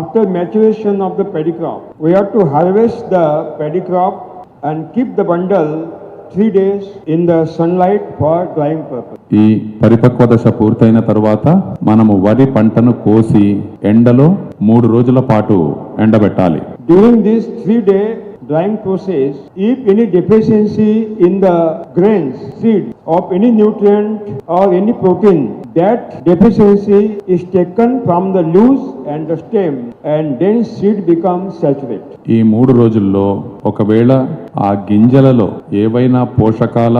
After maturation of the paddy crop we have to harvest the paddy crop and keep the bundle three days in the sunlight for driving purpose ఈ పరిపక్వ దశ పూర్తయిన తర్వాత మనము వరి పంటను కోసి ఎండలో మూడు రోజుల పాటు ఎండబెట్టాలి. During this three day driving process if any deficiency in the grains seed of any nutrient or any protein that deficiency is taken from the loose and stem and then seed become saturate ఈ మూడు రోజుల్లో ఒకవేళ ఆ గింజలలో ఏవైనా పోషకాల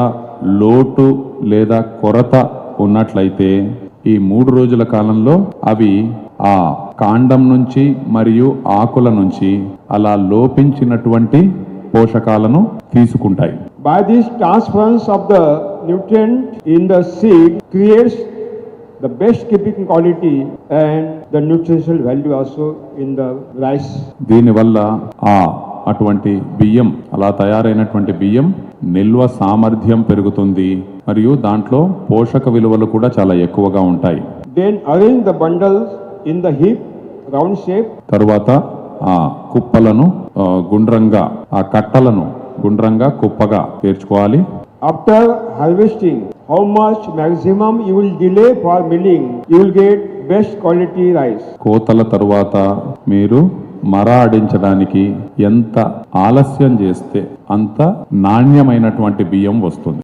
లోటు లేదా కొరత ఉన్నట్లయితే ఈ మూడు రోజుల కాలంలో అవి ఆ కాండం నుంచి మరియు ఆకుల నుంచి అలా లోపించినటువంటి పోషకాలను తీసుకుంటాయి. By this transference of the nutrient in the seed creates the best keeping quality and the nutritional value also in the rice. దీనివల్ల ఆ అటువంటి బియ్యం అలా తయారైనటువంటి బియ్యం నిల్వ సామర్థ్యం పెరుగుతుంది మరియు దాంట్లో పోషక విలువలు కూడా చాలా ఎక్కువగా ఉంటాయి Then arrange the bundles in the heap, round shape, తరువాత ఆ కుప్పలను గుండ్రంగా ఆ కట్టలను గుండ్రంగా కుప్పగా పేర్చుకోవాలి After harvesting, how much maximum you will delay for milling, you will get best quality rice. కోతల తరువాత మీరు మర ఆడించడానికి ఎంత ఆలస్యం చేస్తే అంత నాణ్యమైనటువంటి బియ్యం వస్తుంది